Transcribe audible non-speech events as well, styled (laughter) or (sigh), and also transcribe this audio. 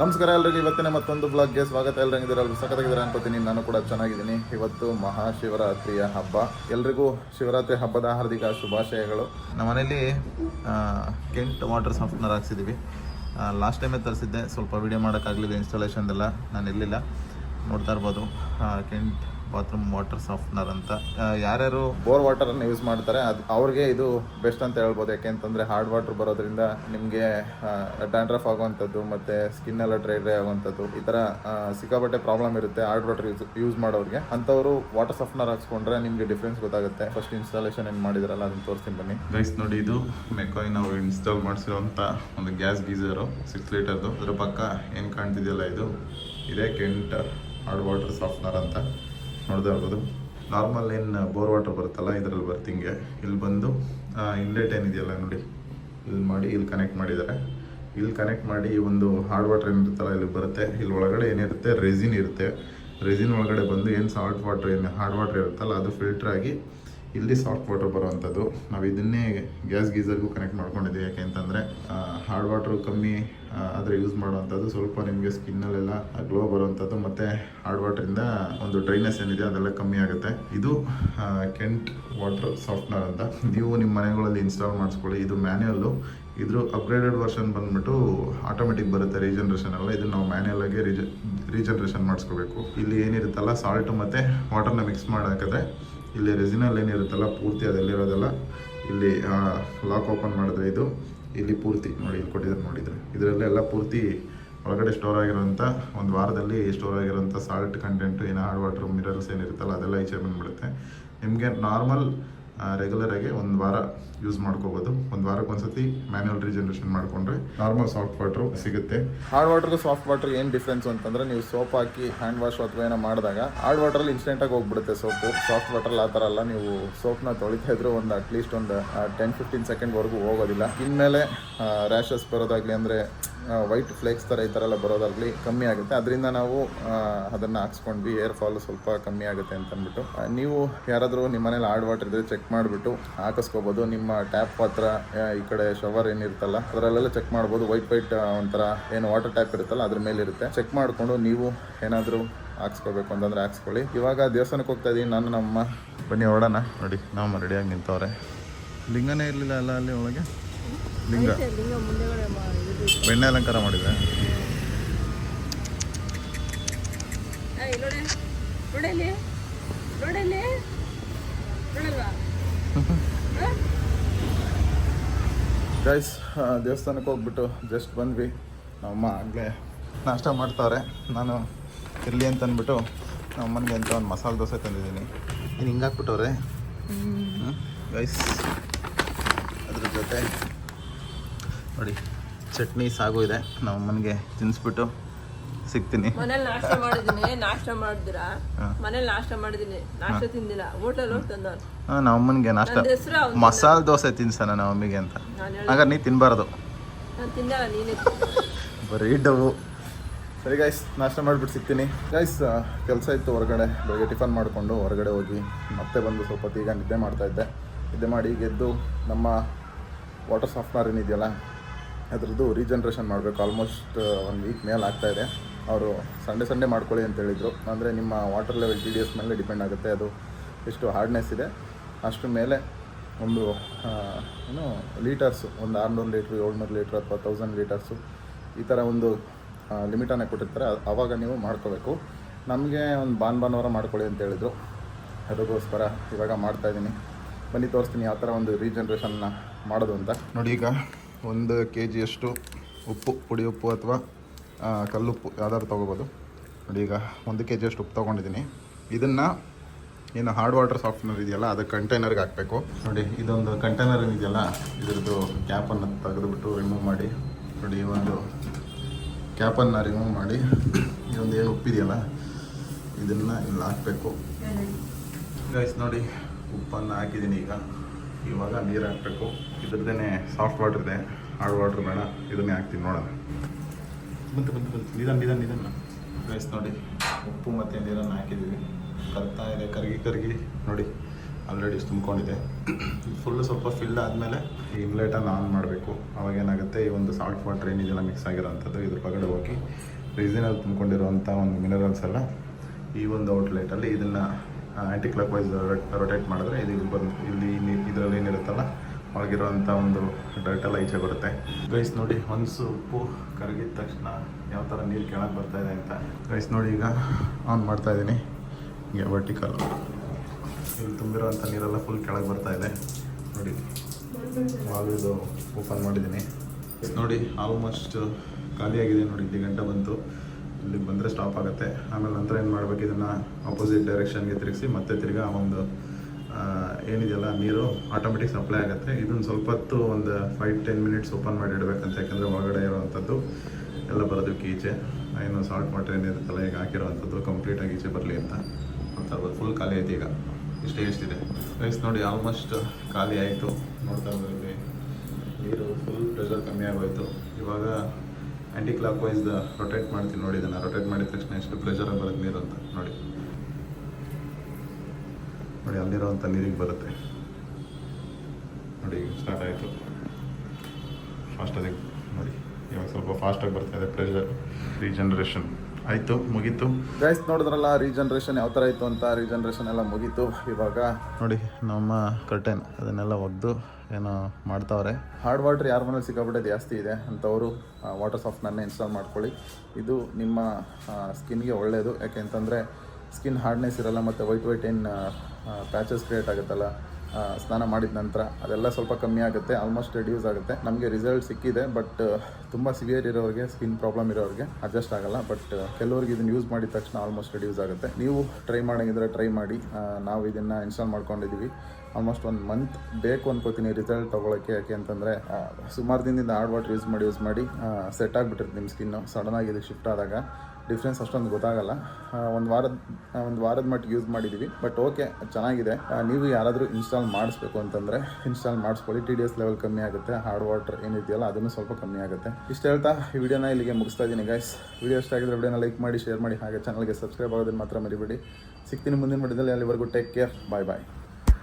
ನಮಸ್ಕಾರ ಎಲ್ಲರಿಗೂ ಇವತ್ತಿನ ಮತ್ತೊಂದು ಬ್ಲಾಗ್ಗೆ ಸ್ವಾಗತ. ಎಲ್ಲರಂಗಿದ್ದೀರ ಎಲ್ಲರೂ ಸಖತ್ತಾಗಿದ್ದೀರ ಅನ್ಕೋತೀನಿ. ನಾನು ಕೂಡ ಚೆನ್ನಾಗಿದ್ದೀನಿ. ಇವತ್ತು ಮಹಾಶಿವರಾತ್ರಿಯ ಹಬ್ಬ. ಎಲ್ರಿಗೂ ಶಿವರಾತ್ರಿ ಹಬ್ಬದ ಹಾರ್ದಿಕ ಶುಭಾಶಯಗಳು. ನಮ್ಮ ಮನೇಲಿ ಕೆಂಟ್ ವಾಟರ್ ಸಾಫ್ಟ್ನರ್ ಹಾಕ್ಸಿದ್ದೀವಿ ಲಾಸ್ಟ್ ಟೈಮೇ ತರಿಸಿದ್ದೆ. ಸ್ವಲ್ಪ ವಿಡಿಯೋ ಮಾಡೋಕ್ಕಾಗಲಿದೆ ಇನ್ಸ್ಟಾಲೇಷನ್ ಎಲ್ಲ ನಾನು ಇರಲಿಲ್ಲ ನೋಡ್ತಾ ಇರ್ಬೋದು. ಕೆಂಟ್ ಬಾತ್ರೂಮ್ ವಾಟರ್ ಸಾಫ್ಟ್ನರ್ ಅಂತ. ಯಾರ್ಯಾರು ಬೋರ್ ವಾಟರನ್ನು ಯೂಸ್ ಮಾಡ್ತಾರೆ, ಅದು ಅವ್ರಿಗೆ ಇದು ಬೆಸ್ಟ್ ಅಂತ ಹೇಳ್ಬೋದು. ಯಾಕೆಂತಂದರೆ ಹಾರ್ಡ್ ವಾಟರ್ ಬರೋದ್ರಿಂದ ನಿಮಗೆ ಡ್ಯಾಂಡ್ರಫ್ ಆಗುವಂಥದ್ದು ಮತ್ತೆ ಸ್ಕಿನ್ ಎಲ್ಲ ಡ್ರೈ ಡ್ರೈ ಆಗುವಂಥದ್ದು ಈ ಥರ ಸಿಕ್ಕಾಪಟ್ಟೆ ಪ್ರಾಬ್ಲಮ್ ಇರುತ್ತೆ ಹಾರ್ಡ್ ವಾಟರ್ ಯೂಸ್ ಯೂಸ್ ಮಾಡೋರಿಗೆ. ಅಂಥವರು ವಾಟರ್ ಸಾಫ್ಟ್ನರ್ ಹಾಕ್ಸ್ಕೊಂಡ್ರೆ ನಿಮಗೆ ಡಿಫ್ರೆನ್ಸ್ ಗೊತ್ತಾಗುತ್ತೆ. ಫಸ್ಟ್ ಇನ್ಸ್ಟಾಲೇಷನ್ ಏನು ಮಾಡಿದ್ರಲ್ಲ, ಅದನ್ನ ತೋರಿಸ್ತೀನಿ ಬನ್ನಿ. ಗೈಸ್ ನೋಡಿ ಇದು ಮೆಕೋಯಿನ್ ನಾವು ಇನ್ಸ್ಟಾಲ್ ಮಾಡಿಸಿರೋಂಥ ಒಂದು ಗ್ಯಾಸ್ ಗೀಸರು ಸಿಕ್ಸ್ ಲೀಟರ್ದು ಅದ್ರ ಪಕ್ಕ ಏನು ಕಾಣ್ತಿದೆಯಲ್ಲ ಇದು? ಇದೇ ಕೆಂಟ್ ಹಾರ್ಡ್ ವಾಟರ್ ಸಾಫ್ಟ್ನರ್ ಅಂತ. ನೋಡ್ತಾ ಹೋಗೋದು. ನಾರ್ಮಲ್ ಏನು ಬೋರ್ ವಾಟರ್ ಬರುತ್ತಲ್ಲ, ಇದರಲ್ಲಿ ಬರ್ತಿಂಗೆ ಇಲ್ಲಿ ಬಂದು ಇನ್ಲೆಟ್ ಏನಿದೆಯಲ್ಲ ನೋಡಿ. ಇಲ್ಲಿ ಮಾಡಿ, ಇಲ್ಲಿ ಕನೆಕ್ಟ್ ಮಾಡಿದ್ದಾರೆ. ಇಲ್ಲಿ ಕನೆಕ್ಟ್ ಮಾಡಿ ಒಂದು ಹಾರ್ಡ್ ವಾಟರ್ ಏನಿರುತ್ತಲ್ಲ ಇಲ್ಲಿ ಬರುತ್ತೆ. ಇಲ್ಲಿ ಒಳಗಡೆ ಏನಿರುತ್ತೆ? ರೆಸಿನ್ ಇರುತ್ತೆ. ರೆಸಿನ್ ಒಳಗಡೆ ಬಂದು ಏನು ಸಾಲ್ಟ್ ವಾಟರ್ ಏನು ಹಾರ್ಡ್ ವಾಟರ್ ಇರುತ್ತಲ್ಲ, ಅದು ಫಿಲ್ಟರ್ ಆಗಿ ಇಲ್ಲಿ ಸಾಫ್ಟ್ ವಾಟರ್ ಬರುವಂಥದ್ದು. ನಾವು ಇದನ್ನೇ ಗ್ಯಾಸ್ ಗೀಸರ್ಗೂ ಕನೆಕ್ಟ್ ಮಾಡ್ಕೊಂಡಿದ್ದೀವಿ. ಯಾಕೆ ಅಂತಂದರೆ ಹಾರ್ಡ್ ವಾಟ್ರು ಕಮ್ಮಿ ಆದರೆ ಯೂಸ್ ಮಾಡುವಂಥದ್ದು. ಸ್ವಲ್ಪ ನಿಮಗೆ ಸ್ಕಿನ್ನಲ್ಲೆಲ್ಲ ಗ್ಲೋ ಬರುವಂಥದ್ದು. ಮತ್ತು ಹಾರ್ಡ್ ವಾಟ್ರಿಂದ ಒಂದು ಡ್ರೈನೆಸ್ ಏನಿದೆ ಅದೆಲ್ಲ ಕಮ್ಮಿ ಆಗುತ್ತೆ. ಇದು ಕೆಂಟ್ ವಾಟರ್ ಸಾಫ್ಟ್ನರ್ ಅಂತ. ನೀವು ನಿಮ್ಮ ಮನೆಗಳಲ್ಲಿ ಇನ್ಸ್ಟಾಲ್ ಮಾಡಿಸ್ಕೊಳ್ಳಿ. ಇದು ಮ್ಯಾನ್ಯಲ್ಲು ಇದ್ರ ಅಪ್ಗ್ರೇಡೆಡ್ ವರ್ಷನ್ ಬಂದ್ಬಿಟ್ಟು ಆಟೋಮೆಟಿಕ್ ಬರುತ್ತೆ ರೀಜನ್ರೇಷನ್ ಎಲ್ಲ. ಇದನ್ನ ನಾವು ಮ್ಯಾನ್ಯಲ್ ಆಗಿ ರೀಜ ರೀಜನ್ರೇಷನ್ ಮಾಡಿಸ್ಕೋಬೇಕು. ಇಲ್ಲಿ ಏನಿರುತ್ತಲ್ಲ ಸಾಲ್ಟ್ ಮತ್ತು ವಾಟರ್ನ ಮಿಕ್ಸ್ ಮಾಡಾಕಿದ್ರೆ ಇಲ್ಲಿ ರೆಸಿನಲ್ ಏನಿರುತ್ತಲ್ಲ ಪೂರ್ತಿ ಅದೆಲ್ಲಿರೋದೆಲ್ಲ ಇಲ್ಲಿ ಲಾಕ್ ಓಪನ್ ಮಾಡಿದ್ರೆ ಇದು ಇಲ್ಲಿ ಪೂರ್ತಿ ನೋಡಿ, ಇಲ್ಲಿ ಕೊಟ್ಟಿದ್ದಾರೆ ನೋಡಿದ್ರೆ. ಇದರಲ್ಲೆಲ್ಲ ಪೂರ್ತಿ ಒಳಗಡೆ ಸ್ಟೋರ್ ಆಗಿರೋಂಥ ಒಂದು ವಾರದಲ್ಲಿ ಸ್ಟೋರ್ ಆಗಿರೋಂಥ ಸಾಲ್ಟ್ ಕಂಟೆಂಟ್ ಏನು ಹಾರ್ಡ್ ವಾಟರ್ ಮಿನರಲ್ಸ್ ಏನಿರುತ್ತಲ್ಲ, ಅದೆಲ್ಲ ಈಚೆ ಬಂದ್ಬಿಡುತ್ತೆ ನಿಮಗೆ ನಾರ್ಮಲ್ ರೆಗ್ಯುಲರ್ ಆಗಿ ಒಂದು ವಾರ ಯೂಸ್ ಮಾಡ್ಕೋಬೋದು. ಒಂದು ವಾರಕ್ಕೆ ಒಂದ್ಸತಿ ಮ್ಯಾನ್ಯಲ್ ರೀಜನರೇಷನ್ ಮಾಡಿಕೊಂಡ್ರೆ ನಾರ್ಮಲ್ ಸಾಫ್ಟ್ ವಾಟ್ರು ಸಿಗುತ್ತೆ. ಹಾರ್ಡ್ ವಾಟರ್ಗೆ ಸಾಫ್ಟ್ ವಾಟರ್ ಏನು ಡಿಫ್ರೆನ್ಸ್ ಅಂತಂದ್ರೆ ನೀವು ಸೋಪ್ ಹಾಕಿ ಹ್ಯಾಂಡ್ ವಾಶ್ ಅಥವಾ ಏನೋ ಮಾಡಿದಾಗ ಹಾರ್ಡ್ ವಾಟ್ರಲ್ಲಿ ಇನ್ಸ್ಟೆಂಟಾಗಿ ಹೋಗ್ಬಿಡುತ್ತೆ ಸೋಪು ಸಾಫ್ಟ್ ವಾಟರ್ ಆ ಥರ ಅಲ್ಲ, ನೀವು ಸೋಪ್ನ ತೊಳಿತಾ ಇದ್ರು ಒಂದು ಅಟ್ಲೀಸ್ಟ್ ಒಂದು ಟೆನ್ ಫಿಫ್ಟೀನ್ ಸೆಕೆಂಡ್ವರೆಗೂ ಹೋಗೋದಿಲ್ಲ. ಇನ್ಮೇಲೆ ರ್ಯಾಷಸ್ ಬರೋದಾಗಲಿ ಅಂದರೆ ವೈಟ್ ಫ್ಲೇಕ್ಸ್ ಥರ ಈ ಥರ ಎಲ್ಲ ಬರೋದಾಗಲಿ ಕಮ್ಮಿ ಆಗುತ್ತೆ. ಅದರಿಂದ ನಾವು ಅದನ್ನು ಹಾಕ್ಸ್ಕೊಂಡ್ವಿ. ಏರ್ ಫಾಲ್ ಸ್ವಲ್ಪ ಕಮ್ಮಿ ಆಗುತ್ತೆ ಅಂತ ಅಂದ್ಬಿಟ್ಟು ನೀವು ಯಾರಾದರೂ ನಿಮ್ಮ ಮನೇಲಿ ಹಾರ್ಡ್ ವಾಟರ್ ಇದ್ದರೆ ಚೆಕ್ ಮಾಡಿಬಿಟ್ಟು ಹಾಕಿಸ್ಕೋಬೋದು. ನಿಮ್ಮ ಟ್ಯಾಪ್ ಹತ್ರ ಈ ಕಡೆ ಶವರ್ ಏನಿರುತ್ತಲ್ಲ, ಅದರಲ್ಲೆಲ್ಲ ಚೆಕ್ ಮಾಡ್ಬೋದು. ವೈಟ್ ವೈಟ್ ಒಂಥರ ಏನು ವಾಟರ್ ಟ್ಯಾಪ್ ಇರುತ್ತಲ್ಲ, ಅದ್ರ ಮೇಲೆ ಇರುತ್ತೆ. ಚೆಕ್ ಮಾಡಿಕೊಂಡು ನೀವು ಏನಾದರೂ ಹಾಕ್ಸ್ಕೋಬೇಕು ಅಂತಂದರೆ ಹಾಕ್ಸ್ಕೊಳ್ಳಿ. ಇವಾಗ ದೇವಸ್ಥಾನಕ್ಕೆ ಹೋಗ್ತಾ ಇದ್ದೀನಿ ನಾನು ನಮ್ಮ, ಬನ್ನಿ ಹೊರಡೋಣ. ನೋಡಿ, ನಾವು ರೆಡಿಯಾಗಿ ನಿಂತವ್ರೆ. ಲಿಂಗನೇ ಇರಲಿಲ್ಲ ಅಲ್ಲ ಅಲ್ಲಿ ಒಳಗೆ? ಲಿಂಗ. ಬೆಣ್ಣೆ ಅಲಂಕಾರ ಮಾಡಿದೆ? ಗೈಸ್ (laughs) ದೇವಸ್ಥಾನಕ್ಕೆ ಹೋಗ್ಬಿಟ್ಟು ಜಸ್ಟ್ ಬಂದ್ವಿ. ನಮ್ಮಮ್ಮ ಆಗಲೇ ನಾಷ್ಟ ಮಾಡ್ತಾವ್ರೆ. ನಾನು ಇರಲಿ ಅಂತ ಅಂದ್ಬಿಟ್ಟು ನಮ್ಮಮ್ಮನಿಗೆ ಅಂತ ಒಂದು ಮಸಾಲೆ ದೋಸೆ ತಂದಿದ್ದೀನಿ. ಇನ್ನು ಹಿಂಗೆ ಹಾಕ್ಬಿಟ್ಟವ್ರೆ. ಗೈಸ್ ಅದ್ರ ಜೊತೆ ನೋಡಿ. ಚಟ್ನಿ ಸಾಗು ಇದೆ. ನಮ್ಮ ಮನೆಗೆ ತಿನ್ಸ್ಬಿಟ್ಟು ಸಿಗ್ತೀನಿ. ಮನೇಲಿ ನಾಷ್ಟ ನಾಷ್ಟ ಮಾಡಿದಿರಾ. ಮನೇಲಿ ನಾಷ್ಟ ಮಾಡಿದ್ದೀನಿ. ನಾಷ್ಟ ತಿಂದಿಲ್ಲ. ಹೋಟೆಲ್ ಹೋಗಿ ತಂದವ್ನು ಹಾಂ ನಾಷ್ಟ. ನನ್ನ ಹೆಸರು ಅವ್ನು ಮಸಾಲೆ ದೋಸೆ ತಿನ್ಸಣ ನಮ್ಮ ಅಮ್ಮಿಗೆ ಅಂತ. ನಾನು ಹೇಳಿ ಹಾಗಾದ್ರೆ ನೀ ತಿನ್ನಬಾರ್ದು ನಾನು ತಿನ್ನಲ್ಲ ನೀನೇ ಬರೀ ಡವು ಸರಿ ಗೈಸ್ ನಾಷ್ಟ ಮಾಡಿಬಿಟ್ಟು ಸಿಗ್ತೀನಿ. ಗೈಸ್ ಕೆಲಸ ಇತ್ತು ಹೊರಗಡೆ. ಬೆಳಗ್ಗೆ ಟಿಫನ್ ಮಾಡಿಕೊಂಡು ಹೊರಗಡೆ ಹೋಗಿ ಮತ್ತೆ ಬಂದು ಸ್ವಲ್ಪ ಹೊತ್ತು ಈಗ ನಿದ್ದೆ ಮಾಡ್ತಾ ಇದ್ದೆ. ನಿದ್ದೆ ಮಾಡಿ ಗೆದ್ದು ನಮ್ಮ ವಾಟರ್ ಸಾಫ್ಟ್ನರ್ ಏನಿದೆಯಲ್ಲ ಅದ್ರದ್ದು ರೀಜನ್ರೇಷನ್ ಮಾಡಬೇಕು. ಆಲ್ಮೋಸ್ಟ್ ಒಂದು ವೀಕ್ ಮೇಲೆ ಆಗ್ತಾ ಇದೆ. ಅವರು ಸಂಡೇ ಸಂಡೇ ಮಾಡ್ಕೊಳ್ಳಿ ಅಂತ ಹೇಳಿದರು. ಅಂದರೆ ನಿಮ್ಮ water level T D S ಮೇಲೆ ಡಿಪೆಂಡ್ ಆಗುತ್ತೆ. ಅದು ಎಷ್ಟು ಹಾರ್ಡ್ನೆಸ್ ಇದೆ. ಅಷ್ಟು ಮೇಲೆ ಒಂದು ಏನು ಲೀಟರ್ಸು ಒಂದು ಆರುನೂರು ಲೀಟ್ರ್ ಏಳ್ನೂರು ಲೀಟ್ರ್ ಅಥವಾ ತೌಸಂಡ್ ಲೀಟರ್ಸು ಈ ಥರ ಒಂದು ಲಿಮಿಟನ್ನು ಕೊಟ್ಟಿರ್ತಾರೆ. ಆವಾಗ ನೀವು ಮಾಡ್ಕೋಬೇಕು. ನಮಗೆ ಒಂದು ಬಾನ್ ಭಾನುವಾರ ಮಾಡ್ಕೊಳ್ಳಿ ಅಂತ ಹೇಳಿದರು. ಅದಕ್ಕೋಸ್ಕರ ಇವಾಗ ಮಾಡ್ತಾಯಿದ್ದೀನಿ ಬನ್ನಿ, ತೋರಿಸ್ತೀನಿ ಯಾವ ಥರ ಒಂದು ರೀಜನ್ರೇಷನ್ನ ಮಾಡೋದು ಅಂತ. ನೋಡಿ ಈಗ ಒಂದು ಕೆ ಜಿಯಷ್ಟು ಉಪ್ಪು ಪುಡಿ ಉಪ್ಪು ಅಥವಾ ಕಲ್ಲುಪ್ಪು ಯಾವ್ದಾದ್ರು ತೊಗೋಬೋದು. ನೋಡಿ ಈಗ ಒಂದು ಕೆ ಜಿಯಷ್ಟು ಉಪ್ಪು ತೊಗೊಂಡಿದ್ದೀನಿ. ಇದನ್ನು ಏನು ಹಾರ್ಡ್ ವಾಟರ್ ಸಾಫ್ಟ್ನರ್ ಇದೆಯಲ್ಲ ಅದು ಕಂಟೈನರ್ಗೆ ಹಾಕಬೇಕು. ನೋಡಿ ಇದೊಂದು ಕಂಟೈನರ್ ಏನಿದೆಯಲ್ಲ ಇದ್ರದ್ದು ಕ್ಯಾಪನ್ನು ತೆಗೆದುಬಿಟ್ಟು ರಿಮೂವ್ ಮಾಡಿ. ನೋಡಿ ಒಂದು ಕ್ಯಾಪನ್ನು ರಿಮೂವ್ ಮಾಡಿ. ಇದೊಂದು ಏನು ಉಪ್ಪಿದೆಯಲ್ಲ ಇದನ್ನು ಇಲ್ಲಿ ಹಾಕಬೇಕು. ಗೈಸ್ ನೋಡಿ ಉಪ್ಪನ್ನು ಹಾಕಿದ್ದೀನಿ ಈಗ. ಇವಾಗ ನೀರು ಹಾಕಬೇಕು. ಇದ್ರದ್ದೇ ಸಾಫ್ಟ್ ವಾಟರ್ ಇದೆ. ಹಾರ್ಡ್ ವಾಟರ್ ಬೇಡ. ಇದನ್ನೇ ಹಾಕ್ತೀನಿ ನೋಡೋಣ. ಬಂತು ಬಂತು ಬಂತು. ನಿಧಾನ ನಿಧಾನ ನಿಧಾನ. ಗೈಸ್ ನೋಡಿ. ಉಪ್ಪು ಮತ್ತು ನೀರನ್ನು ಹಾಕಿದ್ದೀವಿ. ಕರ್ತಾ ಇದೆ ಕರಗಿ ಕರಗಿ. ನೋಡಿ ಆಲ್ರೆಡಿ ತುಂಬ್ಕೊಂಡಿದೆ. ಫುಲ್ಲು ಸ್ವಲ್ಪ ಫಿಲ್ ಆದಮೇಲೆ ಈ ಇನ್ಲೆಟನ್ನು ಆನ್ ಮಾಡಬೇಕು. ಅವಾಗ ಏನಾಗುತ್ತೆ? ಈ ಒಂದು ಸಾಲ್ಟ್ ವಾಟರ್ ಏನಿದೆಲ್ಲ ಮಿಕ್ಸ್ ಆಗಿರೋಂಥದ್ದು ಇದ್ರ ಪಗಡೆ ಹೋಗಿ ರೀಸನಲ್ಲಿ ತುಂಬಿಕೊಂಡಿರುವಂಥ ಒಂದು ಮಿನರಲ್ಸ್ ಎಲ್ಲ ಈ ಒಂದು ಔಟ್ಲೆಟಲ್ಲಿ ಇದನ್ನು ಆ್ಯಂಟಿ ಕ್ಲಾಕ್ ವೈಸ್ ರೊಟೇಟ್ ಮಾಡಿದ್ರೆ ಇದು ಇಲ್ಲಿ ಬಂದು, ಇಲ್ಲಿ ಇದರಲ್ಲಿ ಏನಿರುತ್ತಲ್ಲ ಒಳಗಿರುವಂಥ ಒಂದು ಡರ್ಟ್ ಎಲ್ಲ ಈಚೆ ಬರುತ್ತೆ. ಗೈಸ್ ನೋಡಿ ಒಂದು ಉಪ್ಪು ಕರಗಿದ ತಕ್ಷಣ ಯಾವ ಥರ ನೀರು ಕೆಳಗೆ ಬರ್ತಾ ಇದೆ ಅಂತ. ಗೈಸ್ ನೋಡಿ, ಈಗ ಆನ್ ಮಾಡ್ತಾ ಇದ್ದೀನಿ. ಹೀಗೆ ವರ್ಟಿಕಲ್ ಇಲ್ಲಿ ತುಂಬಿರುವಂಥ ನೀರೆಲ್ಲ ಫುಲ್ ಕೆಳಗೆ ಬರ್ತಾ ಇದೆ. ನೋಡಿ ಇದು ಓಪನ್ ಮಾಡಿದ್ದೀನಿ. ನೋಡಿ ಆಲ್ಮೋಸ್ಟ್ ಖಾಲಿಯಾಗಿದೆ. ನೋಡಿ, ಇಲ್ಲಿ ಗಂಟೆ ಬಂತು. ಇಲ್ಲಿಗೆ ಬಂದರೆ ಸ್ಟಾಪ್ ಆಗುತ್ತೆ. ಆಮೇಲೆ ನಂತರ ಏನು ಮಾಡಬೇಕು? ಇದನ್ನು ಆಪೋಸಿಟ್ ಡೈರೆಕ್ಷನ್ಗೆ ತಿರುಗಿಸಿ ಮತ್ತೆ ತಿರ್ಗಾ ಒಂದು ಏನಿದೆಯಲ್ಲ, ನೀರು ಆಟೋಮೆಟಿಕ್ ಸಪ್ಲೈ ಆಗುತ್ತೆ. ಇದನ್ನು ಸ್ವಲ್ಪ ಹೊತ್ತು ಒಂದು ಫೈವ್ ಟೆನ್ ಮಿನಿಟ್ಸ್ ಓಪನ್ ಮಾಡಿ ಇಡಬೇಕಂತ, ಯಾಕಂದರೆ ಒಳಗಡೆ ಇರುವಂಥದ್ದು ಎಲ್ಲ ಬರೋದಕ್ಕೆ ಈಚೆ. ಏನು ಸಾಲ್ಟ್ ವಾಟರ್ ಏನಿರುತ್ತಲ್ಲ ಈಗ ಹಾಕಿರೋವಂಥದ್ದು ಕಂಪ್ಲೀಟಾಗಿ ಈಚೆ ಬರಲಿ ಅಂತ. ಅಂತ ಫುಲ್ ಖಾಲಿ ಆಯ್ತು ಈಗ. ಇಷ್ಟೇ ಎಷ್ಟಿದೆ ರೈಸ್ ನೋಡಿ ಆಲ್ಮೋಸ್ಟ್ ಖಾಲಿ ಆಯಿತು. ನೋಡ್ತಾ ಇರೋದ್ರಲ್ಲಿ ನೀರು ಫುಲ್ ಪ್ರೆಷರ್ ಕಮ್ಮಿ ಆಗೋಯಿತು. ಇವಾಗ ಆ್ಯಂಟಿ ಕ್ಲಾಕ್ ವೈಸ್ ರೊಟೇಟ್ ಮಾಡ್ತೀನಿ ನೋಡಿ, ಇದನ್ನು ರೊಟೇಟ್ ಮಾಡಿದ ತಕ್ಷಣ ಎಷ್ಟು ಪ್ರೆಷರ್ ಬರುತ್ತೆ ನೀರು ಅಂತ ನೋಡಿ. ನೋಡಿ ಅಲ್ಲಿರೋವಂಥ ನೀರಿಗೆ ಬರುತ್ತೆ. ನೋಡಿ ಸ್ಟಾರ್ಟ್ ಆಯಿತು. ಫಾಸ್ಟಾಗಿ ನೋಡಿ, ಇವಾಗ ಸ್ವಲ್ಪ ಫಾಸ್ಟಾಗಿ ಬರ್ತಾ ಇದೆ ಪ್ರೆಷರ್ ರೀಜನ್ರೇಷನ್ ಆಯಿತು ಮುಗೀತು. ಗೈಸ್ ನೋಡಿದ್ರಲ್ಲ ರೀಜನ್ರೇಷನ್ ಯಾವ ಥರ ಇತ್ತು ಅಂತ? ರೀಜನ್ರೇಷನ್ ಎಲ್ಲ ಮುಗೀತು ಇವಾಗ. ನೋಡಿ ನಮ್ಮ ಕರ್ಟೆನ್ ಅದನ್ನೆಲ್ಲ ಒಗ್ದು ಏನೋ ಮಾಡ್ತಾವ್ರೆ. ಹಾರ್ಡ್ ವಾಟರ್ ಯಾರ ಮನೇಲಿ ಸಿಕ್ಕಾಬಿಟ್ಟೆ ಜಾಸ್ತಿ ಇದೆ ಅಂಥವರು ವಾಟರ್ ಸಾಫ್ಟ್ನನ್ನೇ ಇನ್ಸ್ಟಾಲ್ ಮಾಡ್ಕೊಳ್ಳಿ. ಇದು ನಿಮ್ಮ ಸ್ಕಿನ್ಗೆ ಒಳ್ಳೆಯದು ಯಾಕೆಂತಂದರೆ ಸ್ಕಿನ್ ಹಾರ್ಡ್ನೆಸ್ ಇರಲ್ಲ ಮತ್ತು ವೈಟ್ ವೈಟ್ ಏನು ಪ್ಯಾಚಸ್ ಕ್ರಿಯೇಟ್ ಆಗುತ್ತಲ್ಲ ಸ್ನಾನ ಮಾಡಿದ ನಂತರ ಅದೆಲ್ಲ ಸ್ವಲ್ಪ ಕಮ್ಮಿ ಆಗುತ್ತೆ ಆಲ್ಮೋಸ್ಟ್ ರೆಡ್ಯೂಸ್ ಆಗುತ್ತೆ. ನಮಗೆ ರಿಸಲ್ಟ್ ಸಿಕ್ಕಿದೆ ಬಟ್ ತುಂಬ ಸಿವಿಯರ್ ಇರೋರಿಗೆ ಸ್ಕಿನ್ ಪ್ರಾಬ್ಲಮ್ ಇರೋರಿಗೆ ಅಡ್ಜಸ್ಟ್ ಆಗಲ್ಲ. ಬಟ್ ಕೆಲವರಿಗೆ ಇದನ್ನು ಯೂಸ್ ಮಾಡಿದ ತಕ್ಷಣ ಆಲ್ಮೋಸ್ಟ್ ರೆಡ್ಯೂಸ್ ಆಗುತ್ತೆ. ನೀವು ಟ್ರೈ ಮಾಡೋಂಗಿದ್ರೆ ಟ್ರೈ ಮಾಡಿ. ನಾವು ಇದನ್ನು ಇನ್ಸ್ಟಾಲ್ ಮಾಡ್ಕೊಂಡಿದ್ದೀವಿ ಆಲ್ಮೋಸ್ಟ್ ಒಂದು ಮಂತ್ ಬೇಕು ಅನ್ಕೋತೀನಿ ರಿಸಲ್ಟ್ ತೊಗೊಳಕ್ಕೆ. ಯಾಕೆ ಅಂತಂದರೆ ಸುಮಾರು ದಿನದಿಂದ ಹಾರ್ಡ್ ವಾಟರ್ ಯೂಸ್ ಮಾಡಿ ಯೂಸ್ ಮಾಡಿ ಸೆಟ್ ಆಗಿಬಿಟ್ಟಿರುತ್ತೆ ನಿಮ್ಮ ಸ್ಕಿನ್ನು ಸಡನ್ನಾಗಿ ಇದಕ್ಕೆ ಶಿಫ್ಟ್ ಆದಾಗ ಡಿಫ್ರೆನ್ಸ್ ಅಷ್ಟೊಂದು ಗೊತ್ತಾಗಲ್ಲ. ಒಂದು ವಾರದ ಒಂದು ವಾರದ ಮಟ್ಟಿಗೆ ಯೂಸ್ ಮಾಡಿದ್ದೀವಿ ಬಟ್ ಓಕೆ ಚೆನ್ನಾಗಿದೆ. ನೀವು ಯಾರಾದರೂ ಇನ್ಸ್ಟಾಲ್ ಮಾಡಿಸ್ಬೇಕು ಅಂತಂದರೆ ಇನ್ಸ್ಟಾಲ್ ಮಾಡಿಸ್ಕೊಳ್ಳಿ. ಟಿ ಡಿ ಎಸ್ ಲೆವೆಲ್ ಕಮ್ಮಿ ಆಗುತ್ತೆ. ಹಾರ್ಡ್ ವಾಟರ್ ಏನಿದೆಯಲ್ಲ ಅದನ್ನು ಸ್ವಲ್ಪ ಕಮ್ಮಿ ಆಗುತ್ತೆ. ಇಷ್ಟು ಹೇಳ್ತಾ ಈ ವಿಡಿಯೋನ ಇಲ್ಲಿಗೆ ಮುಗಿಸ್ತಾ ಇದ್ದೀನಿ ಗೈಸ್ ವಿಡಿಯೋ ಇಷ್ಟ ಆಗಿದ್ರೆ ವಿಡಿಯೋನ ಲೈಕ್ ಮಾಡಿ ಶೇರ್ ಮಾಡಿ. ಹಾಗೆ ಚಾನಲ್ಗೆ ಸಬ್ಸ್ಕ್ರೈಬ್ ಆಗೋದನ್ನು ಮಾತ್ರ ಮರಿಬೇಡಿ. ಸಿಗ್ತೀನಿ ಮುಂದಿನ ವಿಡಿಯೋದಲ್ಲಿ ಅಲ್ಲಿವರೆಗೂ ಟೇಕ್ ಕೇರ್ ಬಾಯ್ ಬಾಯ್